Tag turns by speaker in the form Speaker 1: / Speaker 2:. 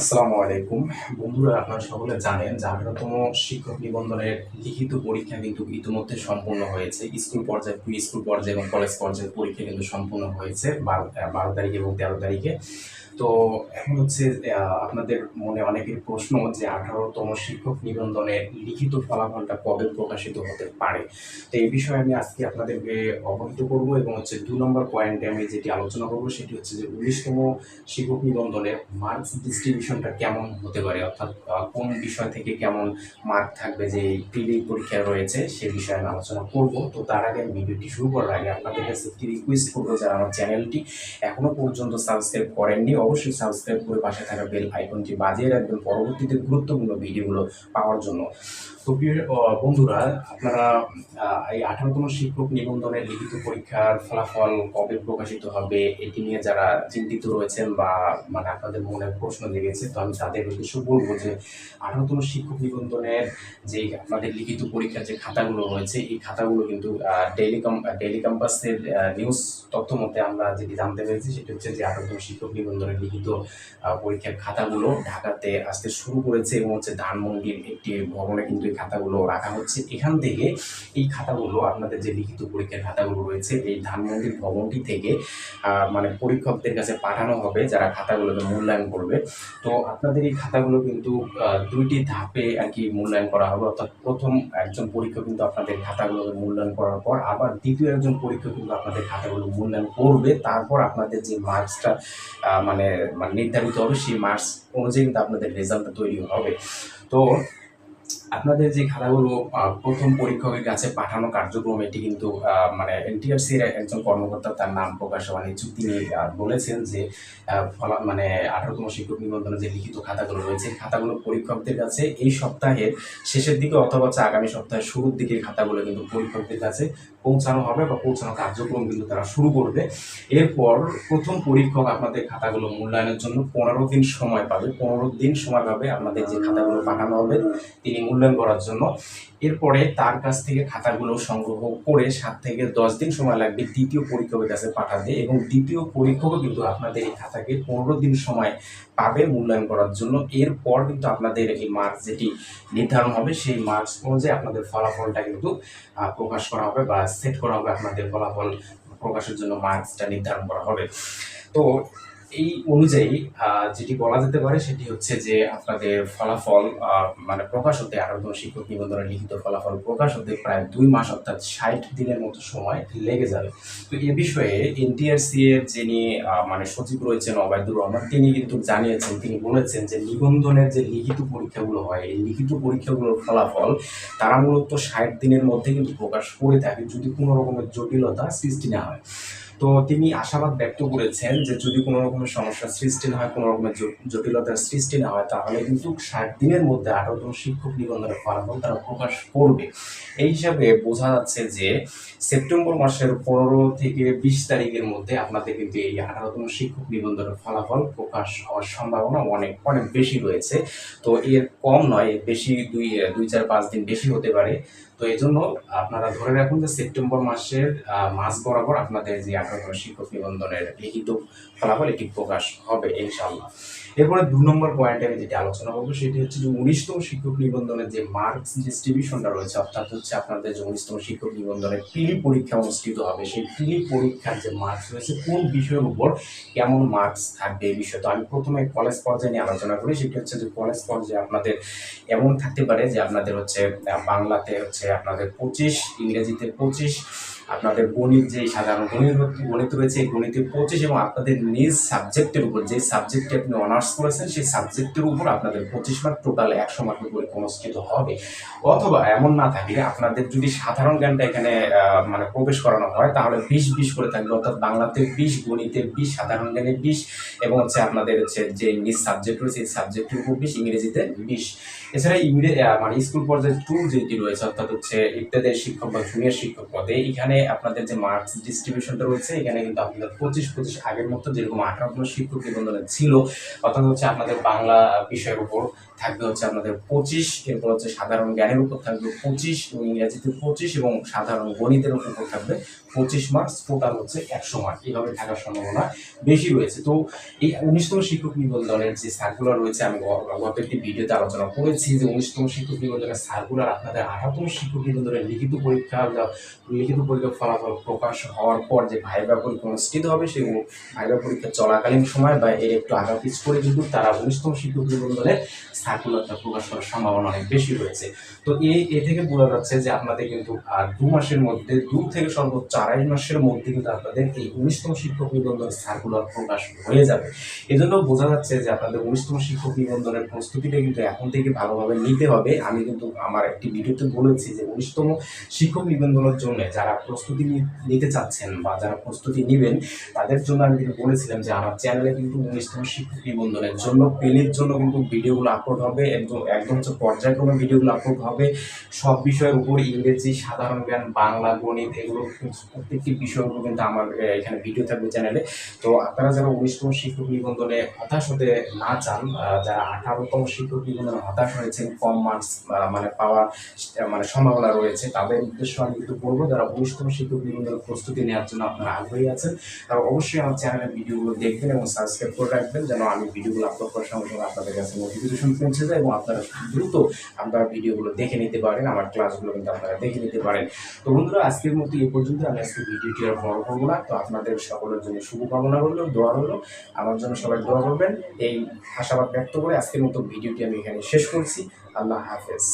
Speaker 1: আসসালামু আলাইকুম। বন্ধুরা, আপনারা সকলে জানেন যে আঠারোতম শিক্ষক নিবন্ধনের লিখিত পরীক্ষা কিন্তু ইতিমধ্যে সম্পূর্ণ হয়েছে। স্কুল পর্যায়ে প্রি স্কুল পর্যায়ে এবং কলেজ পর্যায়ের পরীক্ষা কিন্তু সম্পূর্ণ হয়েছে বারো বারো তারিখে এবং তেরো তারিখে। তো এখন হচ্ছে আপনাদের মনে অনেকের প্রশ্ন যে আঠারোতম শিক্ষক নিবন্ধনের লিখিত ফলাফলটা কবে প্রকাশিত হতে পারে? তো এই বিষয়ে আমি আজকে আপনাদেরকে অবহিত করব এবং হচ্ছে দু নম্বর পয়েন্টে আমি যেটি আলোচনা করব সেটি হচ্ছে যে উনিশতম শিক্ষক নিবন্ধনের মার্কস ডিস্ট্রিবিউশনটা কেমন হতে পারে? অর্থাৎ কোন বিষয় থেকে কেমন মার্ক থাকবে যে প্রিলি পরীক্ষা রয়েছে সে বিষয়ে আমি আলোচনা করব। তো তার আগে ভিডিওটি শুরু করার আগে আপনাদের কাছে একটি রিকোয়েস্ট করব যারা আমার চ্যানেলটি এখনও পর্যন্ত সাবস্ক্রাইব করেননি। অবশ্যই সাবস্ক্রাইব করে পাশে থাকা বেল আইকনটি বাজিয়ে রাখবেন পরবর্তীতে গুরুত্বপূর্ণ ভিডিওগুলো পাওয়ার জন্য। তো বন্ধুরা, আপনারা এই আঠারোতম শিক্ষক নিবন্ধনের লিখিত পরীক্ষার ফলাফল কবে প্রকাশিত হবে, এটি নিয়ে যারা চিন্তিত রয়েছেন বা মানে আপনাদের মনে প্রশ্ন জেগেছে, তো আমি তাদের উদ্দেশ্য বলব যে, আঠারোতম শিক্ষক নিবন্ধনের যে আপনাদের লিখিত পরীক্ষার যে খাতাগুলো রয়েছে, এই খাতাগুলো কিন্তু ডেইলি কম ডেইলি ক্যাম্পাসের নিউজ তথ্য মতে আমরা যেটি জানতে পেরেছি, সেটি হচ্ছে যে আঠারোতম শিক্ষক নিবন্ধনের লিখিত পরীক্ষার খাতাগুলো ঢাকাতে আসতে শুরু করেছে এবং হচ্ছে ধানমন্ডির একটি ভবনে কিন্তু এই খাতাগুলো রাখা হচ্ছে। এখান থেকে এই খাতাগুলো, আপনাদের যে লিখিত পরীক্ষার খাতাগুলো রয়েছে, এই ধানমন্ডির ভবনটি থেকে মানে পরীক্ষকদের কাছে পাঠানো হবে যারা খাতাগুলোকে মূল্যায়ন করবে। তো আপনাদের এই খাতাগুলো কিন্তু দুইটি ধাপে আর কি মূল্যায়ন করা হবে। অর্থাৎ প্রথম একজন পরীক্ষক কিন্তু আপনাদের খাতাগুলোকে মূল্যায়ন করার পর, আবার দ্বিতীয় একজন পরীক্ষক কিন্তু আপনাদের খাতাগুলো মূল্যায়ন করবে। তারপর আপনাদের যে মার্কসটা মানে মানে নির্ধারিত হবে সেই মার্কস অনুযায়ী কিন্তু আপনাদের রেজাল্টটা তৈরি হবে। তো আপনাদের যে খাতাগুলো প্রথম পরীক্ষকের কাছে পাঠানো কার্যক্রম এটি কিন্তু মানে এনটিআরসির একজন কর্মকর্তা তার নাম প্রকাশ হওয়া আহ, বলেছেন যে ফলা মানে আঠারোতম শিক্ষক নিবন্ধনের যে লিখিত খাতাগুলো রয়েছে খাতাগুলো পরীক্ষকদের কাছে এই সপ্তাহের শেষের দিকে অথবা আগামী সপ্তাহের শুরুর দিকে খাতাগুলো কিন্তু পরীক্ষকদের কাছে পৌঁছানো হবে বা পৌঁছানো কার্যক্রম কিন্তু তারা শুরু করবে। এরপর প্রথম পরীক্ষক আপনাদের খাতাগুলো মূল্যায়নের জন্য পনেরো দিন সময় পাবে পনেরো দিন সময় পাবে আপনাদের যে খাতাগুলো পাঠানো হবে তিনি মূল্যায়ন করার জন্য। এরপরে তার কাছ থেকে খাতাগুলো সংগ্রহ করে সাত থেকে দশ দিন সময় লাগবে দ্বিতীয় পরীক্ষকের কাছে পাঠাতে এবং দ্বিতীয় পরীক্ষকও কিন্তু আপনাদের এই খাতাকে পনেরো দিন সময় পাবে মূল্যায়ন করার জন্য। এরপর কিন্তু আপনাদের এই মার্কস যেটি নির্ধারণ হবে, সেই মার্কস অনুযায়ী আপনাদের ফলাফলটা কিন্তু প্রকাশ করা হবে বা সেট করা হবে। আপনাদের ফলাফল প্রকাশের জন্য মার্কসটা নির্ধারণ করা হবে। তো এই অনুযায়ী যেটি বলা যেতে পারে সেটি হচ্ছে যে আপনাদের ফলাফল মানে প্রকাশ হতে আঠারোতম শিক্ষক নিবন্ধনের লিখিত ফলাফল প্রকাশ হতে প্রায় দুই মাস অর্থাৎ ষাট দিনের মতো সময় লেগে যাবে। তো এ বিষয়ে এনটিআরসি এর যিনি মানে সচিব রয়েছেন অবায়দুর রহমান, তিনি কিন্তু জানিয়েছেন, তিনি বলেছেন যে নিবন্ধনের যে লিখিত পরীক্ষাগুলো হয়, এই লিখিত পরীক্ষাগুলোর ফলাফল তারা মূলত ষাট দিনের মধ্যে কিন্তু প্রকাশ করে থাকে যদি কোনো রকমের জটিলতা সৃষ্টি না হয়। তো তিনি আশাবাদ ব্যক্ত করেছেন যে যদি কোনো রকমের সমস্যার সৃষ্টি না হয়, কোনো রকমের জটিলতার সৃষ্টি না হয়, তাহলে কিন্তু ষাট দিনের মধ্যে আঠারোতম শিক্ষক নিবন্ধনের ফলাফল তারা প্রকাশ করবে। এই হিসাবে বোঝা যাচ্ছে যে সেপ্টেম্বর মাসের পনেরো থেকে বিশ তারিখের মধ্যে আপনাদের কিন্তু এই আঠারোতম শিক্ষক নিবন্ধনের ফলাফল প্রকাশ হওয়ার সম্ভাবনা অনেক অনেক বেশি রয়েছে। তো এর কম নয় বেশি দুই দুই চার পাঁচ দিন বেশি হতে পারে। তো এই জন্য আপনারা ধরে রাখুন যে সেপ্টেম্বর মাসের মাস বরাবর আপনাদের যে আঠারোতম শিক্ষক নিবন্ধনের লিখিত ফলাফল এটি প্রকাশ হবে ইনশাল্লাহ এরপরে দু নম্বর পয়েন্টে আমি যেটি আলোচনা করব, সেটি হচ্ছে যে উনিশতম শিক্ষক নিবন্ধনের যে মার্কস ডিস্ট্রিবিউশনটা রয়েছে, অর্থাৎ হচ্ছে আপনাদের যে উনিশতম শিক্ষক নিবন্ধনের প্রিলি পরীক্ষা অনুষ্ঠিত হবে, সেই প্রিলি পরীক্ষার যে মার্কস রয়েছে, কোন বিষয়ের উপর কেমন মার্কস থাকবে এই বিষয়ে। তো আমি প্রথমে কলেজ পর্যায়ে নিয়ে আলোচনা করি, সেটি হচ্ছে যে কলেজ পর্যায়ে আপনাদের এমন থাকতে পারে যে আপনাদের হচ্ছে বাংলাতে হচ্ছে আপনাদের পঁচিশ ইংরেজিতে পঁচিশ আপনাদের গণিত যে সাধারণ গণিত গণিত রয়েছে, এই গণিতে পঁচিশ এবং আপনাদের নিজ সাবজেক্টের উপর যে সাবজেক্টে আপনি অনার্স করেছেন, সেই সাবজেক্টের উপর আপনাদের পঁচিশ মার্ক টোটাল একশো মার্কের পরীক্ষা অনুষ্ঠিত হবে। অথবা এমন না থাকলে আপনাদের যদি সাধারণ জ্ঞানটা এখানে মানে প্রবেশ করানো হয়, তাহলে বিশ বিশ করে থাকবে অর্থাৎ বাংলাতে বিশ, গণিতে বিশ, সাধারণ জ্ঞানে বিশ এবং হচ্ছে আপনাদের হচ্ছে যে ইংলিশ সাবজেক্ট রয়েছে, এই সাবজেক্টের উপর বিশ, ইংরেজিতে বিশ। এছাড়া ইংরেজি মানে স্কুল পর্যায়ে টু যেটি রয়েছে, অর্থাৎ হচ্ছে ইত্যাদি শিক্ষক বা জুনিয়র শিক্ষক পদে, এখানে আপনাদের যে মার্কস ডিস্ট্রিবিউশনটা রয়েছে, এখানে কিন্তু আপনাদের পঁচিশ পঁচিশ আগের মতো যেরকম আঠারো শিক্ষক নিবন্ধনে ছিল, অর্থাৎ হচ্ছে আপনাদের বাংলা বিষয়ের উপর থাকবে হচ্ছে আপনাদের পঁচিশ, এরপর হচ্ছে সাধারণ জ্ঞানের উপর থাকবে পঁচিশ এবং ইংরেজিতে পঁচিশ এবং সাধারণ গণিতের উপর থাকবে পঁচিশ মার্কস টোটাল হচ্ছে একশো মার্ক এইভাবে থাকার সম্ভাবনা বেশি রয়েছে। তো এই উনিশতম শিক্ষক নিবন্ধনের যে সার্কুলার রয়েছে, আমি গত একটি ভিডিওতে আলোচনা করেছি যে উনিশতম শিক্ষক নিবন্ধনের সার্কুলার আপনাদের আঠারোতম শিক্ষক নিবন্ধনের লিখিত পরীক্ষা লিখিত লিখিত পরীক্ষার ফলাফল প্রকাশ হওয়ার পর যে ভাইবা পরীক্ষা অনুষ্ঠিত হবে, সেই ভাইবা পরীক্ষা চলাকালীন সময় বা এর একটু আগা পিছ করে কিন্তু তারা উনিশতম শিক্ষক নিবন্ধনের সার্কুলারটা প্রকাশ করার সম্ভাবনা অনেক বেশি রয়েছে। তো এই এ থেকে বোঝা যাচ্ছে যে আপনাদের কিন্তু আর দু মাসের মধ্যে, দু থেকে সর্বোচ্চ আড়াই মাসের মধ্যে কিন্তু আপনাদের এই উনিশতম শিক্ষক নিবন্ধন সার্কুলার প্রকাশ হয়ে যাবে। এজন্য বোঝা যাচ্ছে যে আপনাদের উনিশতম শিক্ষক নিবন্ধনের প্রস্তুতিটা কিন্তু এখন থেকে ভালোভাবে নিতে হবে। আমি কিন্তু আমার একটি ভিডিওতে বলেছি যে উনিশতম শিক্ষক নিবন্ধনের জন্য যারা প্রস্তুতি নিতে চাচ্ছেন বা যারা প্রস্তুতি নেবেন, তাদের জন্য আমি কিন্তু বলেছিলাম যে আমার চ্যানেলে কিন্তু উনিশতম শিক্ষক নিবন্ধনের জন্য, পেলের জন্য কিন্তু ভিডিওগুলো আপলোড হবে, একদম একদম হচ্ছে পর্যায়ক্রমে ভিডিওগুলো আপলোড হবে। সব বিষয়ের উপর ইংরেজি, সাধারণ জ্ঞান, বাংলা, গণিত এগুলো প্রত্যেকটি বিষয়গুলো কিন্তু আমার এখানে ভিডিও থাকবে চ্যানেলে। তো আপনারা যারা উনিশতম শিক্ষক নিবন্ধনে হতাশ হতে না চান যারা আঠারোতম শিক্ষক নিবন্ধনে হতাশ হয়েছেন, কম মার্কস মানে পাওয়ার মানে সম্ভাবনা রয়েছে, তাদের উদ্দেশ্য আমি কিন্তু বলব, যারা উনিশতম শিক্ষক নিবন্ধনের প্রস্তুতি নেওয়ার জন্য আপনারা আগ্রহী আছেন। তারা অবশ্যই আমার চ্যানেলের ভিডিওগুলো দেখবেন এবং সাবস্ক্রাইব করে রাখবেন, যেন আমি ভিডিওগুলো আপলোড করার সঙ্গে সঙ্গে আপনাদের কাছে নোটিফিকেশন পৌঁছে যায় এবং আপনারা দ্রুত আপনারা ভিডিওগুলো দেখে নিতে পারেন, আমার ক্লাসগুলো কিন্তু আপনারা দেখে নিতে পারেন। তো বন্ধুরা, আজকের মতো এই পর্যন্ত। আমি আজকে ভিডিওটি আর বড় করব না। তো আপনাদের সকলের জন্য শুভকামনা রইল, দোয়া রইল। আমার জন্য সবাই দোয়া করবেন। এই আশাবাদ ব্যক্ত করে আজকের মতো ভিডিওটি আমি এখানে শেষ করছি। আল্লাহ হাফেজ।